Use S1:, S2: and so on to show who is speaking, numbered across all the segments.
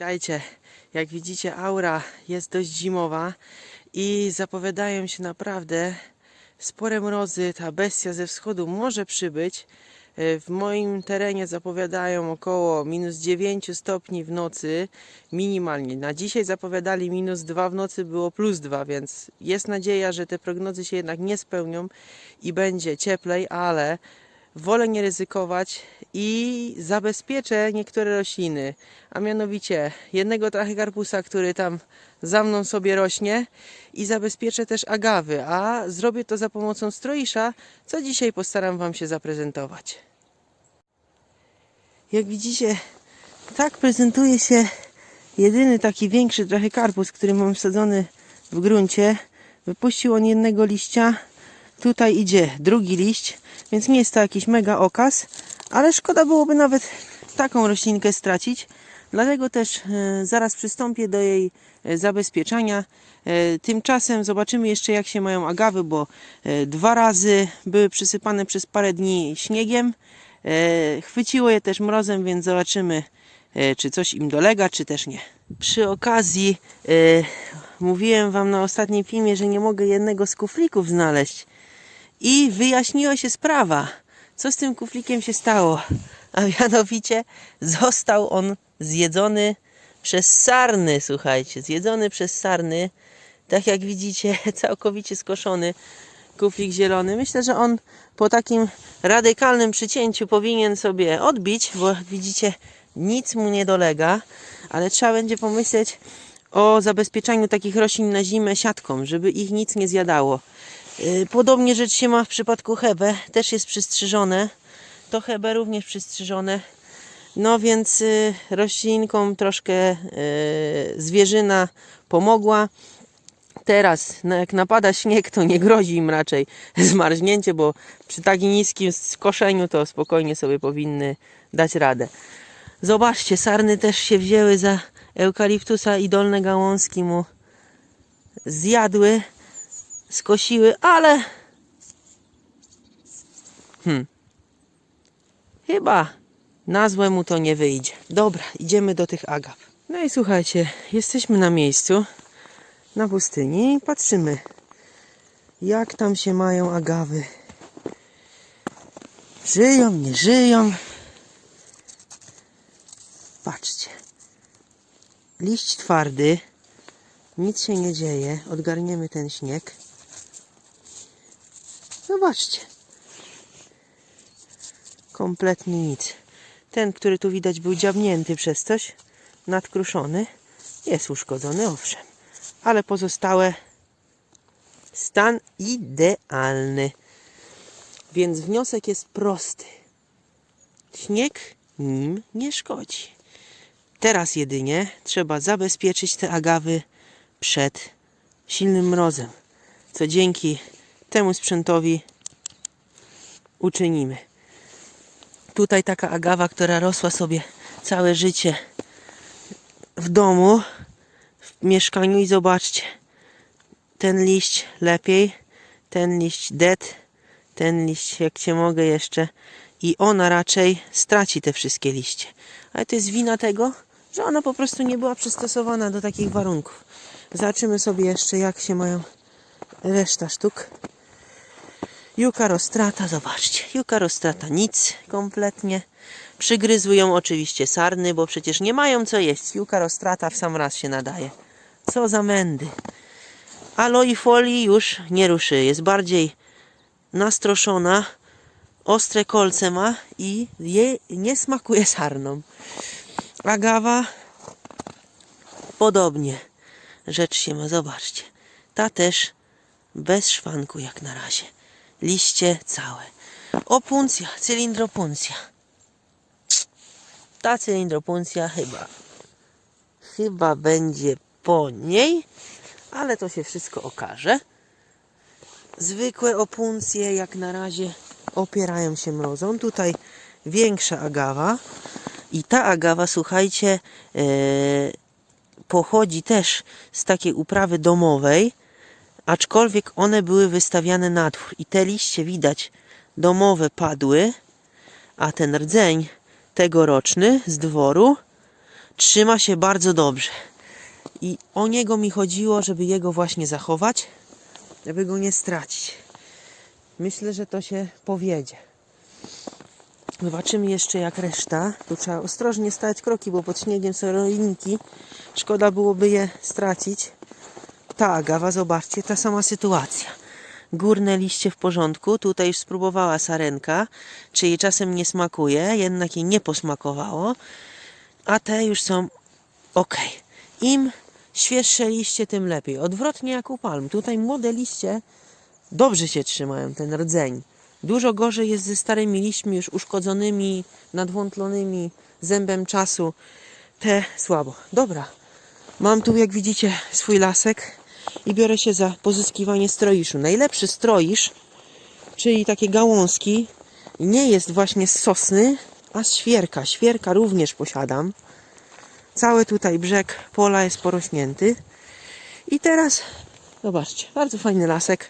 S1: Witajcie. Jak widzicie, aura jest dość zimowa i zapowiadają się naprawdę spore mrozy. Ta bestia ze wschodu może przybyć. E, W moim terenie zapowiadają około minus 9 stopni w nocy minimalnie. Na dzisiaj zapowiadali minus 2 w nocy, było plus 2, więc jest nadzieja, że te prognozy się jednak nie spełnią i będzie cieplej, ale wolę nie ryzykować i zabezpieczę niektóre rośliny, a mianowicie jednego trachycarpusa, który tam za mną sobie rośnie i zabezpieczę też agawy, a zrobię to za pomocą stroisza, co dzisiaj postaram Wam się zaprezentować. Jak widzicie, tak prezentuje się jedyny taki większy trachycarpus, który mam wsadzony w gruncie. Wypuścił on jednego liścia, Tutaj idzie drugi liść, więc nie jest to jakiś mega okaz, ale szkoda byłoby nawet taką roślinkę stracić. Dlatego też e, zaraz przystąpię do jej e, zabezpieczania. E, tymczasem zobaczymy jeszcze jak się mają agawy, bo dwa razy były przysypane przez parę dni śniegiem. Chwyciło je też mrozem, więc zobaczymy czy coś im dolega, czy też nie. Przy okazji mówiłem Wam na ostatnim filmie, że nie mogę jednego z kuflików znaleźć. I wyjaśniła się sprawa, co z tym kuflikiem się stało. A mianowicie został on zjedzony przez sarny, słuchajcie, zjedzony przez sarny. Tak jak widzicie, całkowicie skoszony kuflik zielony. Myślę, że on po takim radykalnym przycięciu powinien sobie odbić, bo widzicie, nic mu nie dolega, ale trzeba będzie pomyśleć o zabezpieczaniu takich roślin na zimę siatką, żeby ich nic nie zjadało. Yy, Podobnie rzecz się ma w przypadku Hebe, też jest przystrzyżone. To Hebe również przystrzyżone. No więc y, roślinkom troszkę y, zwierzyna pomogła. Teraz, no jak napada śnieg, to nie grozi im raczej zmarznięcie, bo przy takim niskim skoszeniu to spokojnie sobie powinny dać radę. Zobaczcie, sarny też się wzięły za eukaliptusa i dolne gałązki mu zjadły skosiły, ale hmm. chyba na złe mu to nie wyjdzie. Dobra, idziemy do tych agaw. No i słuchajcie, jesteśmy na miejscu, na pustyni i patrzymy, jak tam się mają agawy. Żyją, nie żyją. Patrzcie. Liść twardy, nic się nie dzieje. Odgarniemy ten śnieg. Zobaczcie. Kompletnie nic. Ten, który tu widać był dziabnięty przez coś, nadkruszony, jest uszkodzony, owszem. Ale pozostałe stan idealny. Więc wniosek jest prosty. Śnieg nim nie szkodzi. Teraz jedynie trzeba zabezpieczyć te agawy przed silnym mrozem, co dzięki temu sprzętowi uczynimy. Tutaj taka agawa, która rosła sobie całe życie w domu, w mieszkaniu i zobaczcie, ten liść lepiej, ten liść dead, ten liść jak cię mogę jeszcze i ona raczej straci te wszystkie liście. Ale to jest wina tego, że ona po prostu nie była przystosowana do takich warunków. Zobaczymy sobie jeszcze jak się mają reszta sztuk. Juka rostrata, zobaczcie. Juka rostrata nic kompletnie. Przygryzły ją oczywiście sarny, bo przecież nie mają co jeść. Juka rostrata w sam raz się nadaje. Co za mędy. Aloi folii już nie ruszy. Jest bardziej nastroszona. Ostre kolce ma i jej nie smakuje sarnom. Agawa podobnie rzecz się ma, zobaczcie. Ta też bez szwanku jak na razie. Liście całe. Opuncja, cylindropuncja. Ta cylindropuncja chyba, chyba będzie po niej, ale to się wszystko okaże. Zwykłe opuncje jak na razie opierają się mrozą. Tutaj większa agawa. I ta agawa, słuchajcie, e, pochodzi też z takiej uprawy domowej, aczkolwiek one były wystawiane na dwór. I te liście widać domowe padły, a ten rdzeń tegoroczny z dworu, trzyma się bardzo dobrze. I o niego mi chodziło, żeby jego właśnie zachować, żeby go nie stracić. Myślę, że to się powiedzie. Zobaczymy jeszcze jak reszta. Tu trzeba ostrożnie stać kroki, bo pod śniegiem są rolinki. Szkoda byłoby je stracić. Ta agawa, zobaczcie, ta sama sytuacja. Górne liście w porządku. Tutaj już spróbowała sarenka, czy jej czasem nie smakuje, jednak jej nie posmakowało. A te już są ok. Im świeższe liście, tym lepiej. Odwrotnie jak u palm. Tutaj młode liście dobrze się trzymają, ten rdzeń. Dużo gorzej jest ze starymi liśćmi, już uszkodzonymi, nadwątlonymi zębem czasu. Te słabo. Dobra. Mam tu, jak widzicie, swój lasek i biorę się za pozyskiwanie stroiszu. Najlepszy stroisz, czyli takie gałązki, nie jest właśnie z sosny, a z świerka. Świerka również posiadam. Cały tutaj brzeg pola jest porośnięty. I teraz, zobaczcie, bardzo fajny lasek.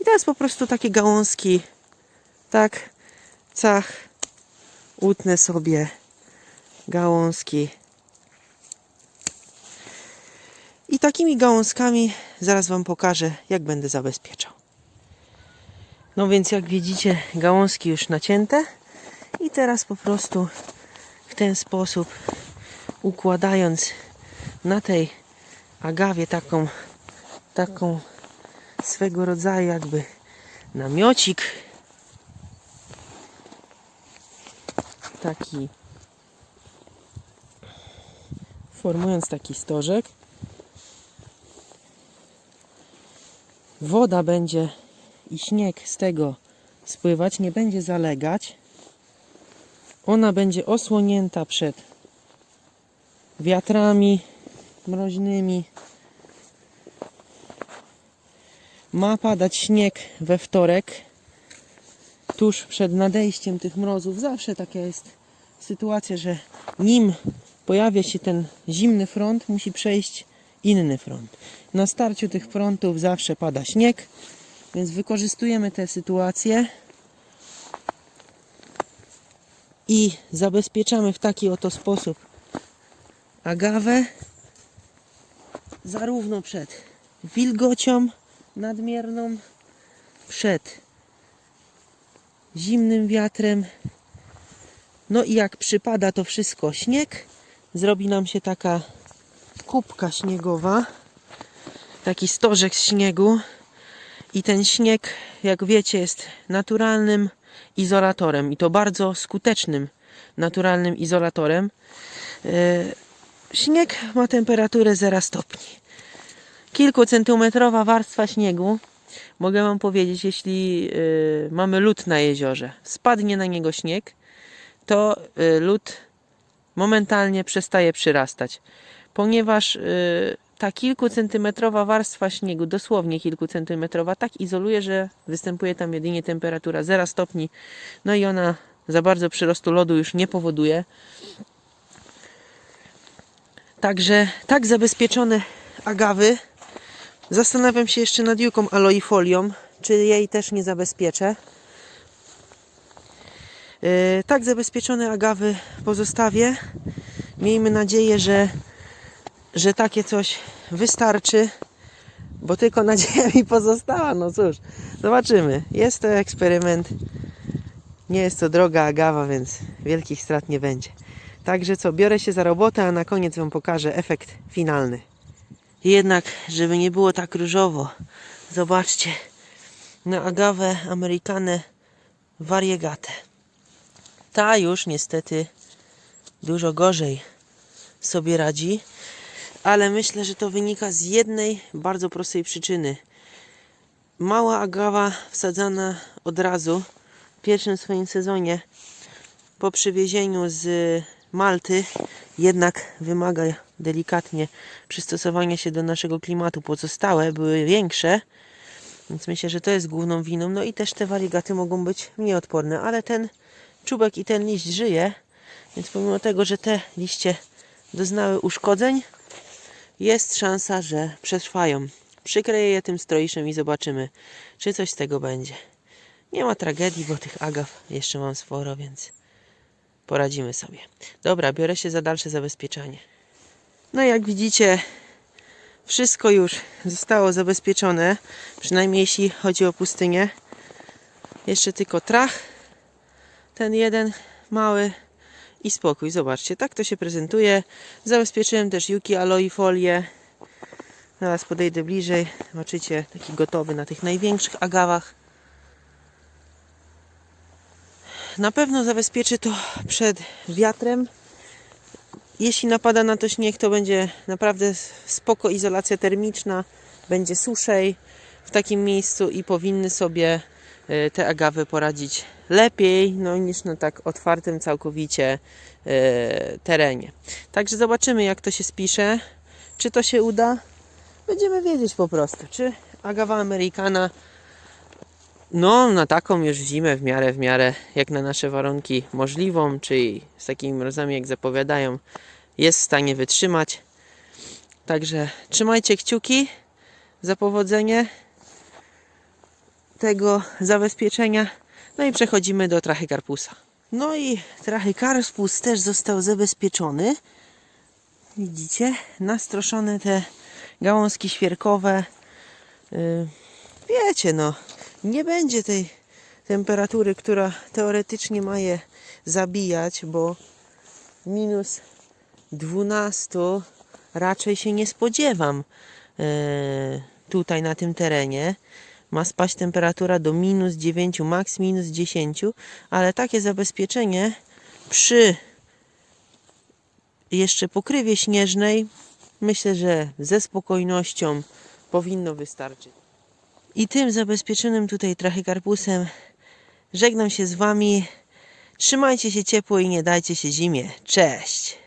S1: I teraz po prostu takie gałązki, tak, cach, utnę sobie gałązki. I takimi gałązkami zaraz Wam pokażę, jak będę zabezpieczał. No więc jak widzicie, gałązki już nacięte. I teraz po prostu w ten sposób układając na tej agawie taką, taką swego rodzaju jakby namiocik. Taki formując taki stożek. Woda będzie i śnieg z tego spływać, nie będzie zalegać. Ona będzie osłonięta przed wiatrami mroźnymi. Ma padać śnieg we wtorek, tuż przed nadejściem tych mrozów. Zawsze taka jest sytuacja, że nim pojawia się ten zimny front, musi przejść inny front. Na starciu tych frontów zawsze pada śnieg, więc wykorzystujemy tę sytuację i zabezpieczamy w taki oto sposób agawę zarówno przed wilgocią nadmierną, przed zimnym wiatrem. No i jak przypada to wszystko śnieg, zrobi nam się taka kubka śniegowa, taki stożek śniegu. I ten śnieg, jak wiecie, jest naturalnym izolatorem i to bardzo skutecznym naturalnym izolatorem. Yy, Śnieg ma temperaturę 0 stopni. Kilkucentymetrowa warstwa śniegu, mogę Wam powiedzieć, jeśli yy, mamy lód na jeziorze, spadnie na niego śnieg, to yy, lód momentalnie przestaje przyrastać, ponieważ yy, ta kilkucentymetrowa warstwa śniegu, dosłownie kilkucentymetrowa, tak izoluje, że występuje tam jedynie temperatura 0 stopni, no i ona za bardzo przyrostu lodu już nie powoduje. Także tak zabezpieczone agawy. Zastanawiam się jeszcze nad juką aloifolią, czy jej też nie zabezpieczę. Yy, tak zabezpieczone agawy pozostawię. Miejmy nadzieję, że, że takie coś wystarczy, bo tylko nadzieja mi pozostała. No cóż, zobaczymy. Jest to eksperyment. Nie jest to droga agawa, więc wielkich strat nie będzie. Także co, biorę się za robotę, a na koniec Wam pokażę efekt finalny. Jednak, żeby nie było tak różowo, zobaczcie na agawę Amerykanę variegate. Ta już niestety dużo gorzej sobie radzi, ale myślę, że to wynika z jednej bardzo prostej przyczyny. Mała agawa wsadzana od razu w pierwszym swoim sezonie po przywiezieniu z Malty jednak wymaga delikatnie przystosowania się do naszego klimatu. Pozostałe były większe, więc myślę, że to jest główną winą. No i też te wariegaty mogą być mniej odporne, ale ten czubek i ten liść żyje, więc pomimo tego, że te liście doznały uszkodzeń, jest szansa, że przetrwają. Przykleję je tym stroiszem i zobaczymy, czy coś z tego będzie. Nie ma tragedii, bo tych agaw jeszcze mam sporo, więc poradzimy sobie. Dobra, biorę się za dalsze zabezpieczanie. No jak widzicie, wszystko już zostało zabezpieczone, przynajmniej jeśli chodzi o pustynię. Jeszcze tylko trach, ten jeden mały i spokój. Zobaczcie, tak to się prezentuje. Zabezpieczyłem też Yuki Aloi folię. Zaraz podejdę bliżej. Zobaczycie, taki gotowy na tych największych agawach. Na pewno zabezpieczy to przed wiatrem. Jeśli napada na to śnieg, to będzie naprawdę spoko izolacja termiczna. Będzie suszej w takim miejscu i powinny sobie te agawy poradzić lepiej no, niż na tak otwartym całkowicie e, terenie. Także zobaczymy, jak to się spisze. Czy to się uda? Będziemy wiedzieć po prostu, czy agawa amerykana no, na taką już zimę w miarę, w miarę, jak na nasze warunki możliwą, czyli z takimi mrozami, jak zapowiadają, jest w stanie wytrzymać. Także trzymajcie kciuki za powodzenie tego zabezpieczenia. No i przechodzimy do trachykarpusa. No i trachykarpus też został zabezpieczony. Widzicie? Nastroszone te gałązki świerkowe. Yy, wiecie, no, nie będzie tej temperatury, która teoretycznie ma je zabijać, bo minus 12 raczej się nie spodziewam e, tutaj na tym terenie. Ma spaść temperatura do minus 9, max minus 10, ale takie zabezpieczenie przy jeszcze pokrywie śnieżnej myślę, że ze spokojnością powinno wystarczyć. I tym zabezpieczonym tutaj trachykarpusem żegnam się z Wami. Trzymajcie się ciepło i nie dajcie się zimie. Cześć!